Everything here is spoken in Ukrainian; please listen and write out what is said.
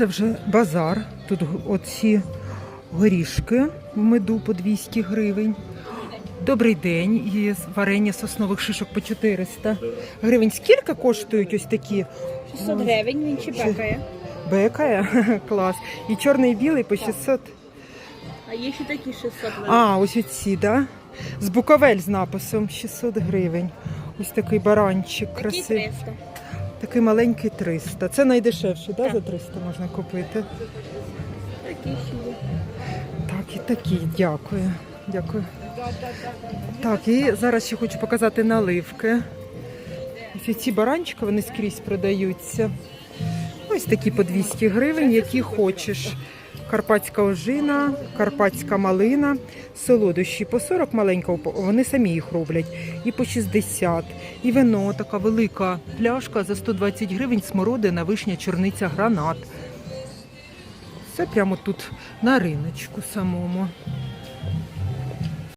Це вже базар. Тут оці горішки в меду по 200 гривень. Добрий день. Є варення соснових шишок по 400 гривень. Скільки коштують ось такі? 600 гривень він чіпекає. Бекає? Бекає? Клас. І чорний і білий по 600. А є ще такі 600 гривень. А, ось оці, да? З буковель з написом 600 гривень. Ось такий баранчик красивий. 300. Такий маленький 300. Це найдешевший, да? Так. за 300 можна купити. Такі ще є. Так, і такі, дякую. Дякую. Так, і зараз ще хочу показати наливки. Ось ці баранчики вони скрізь продаються. Ось такі по 200 гривень, які хочеш. Карпатська ожина, карпатська малина, солодощі по 40 маленька, вони самі їх роблять, і по 60. І вино, така велика пляшка за 120 гривень, смородина, вишня, чорниця, гранат. Це прямо тут на риночку самому.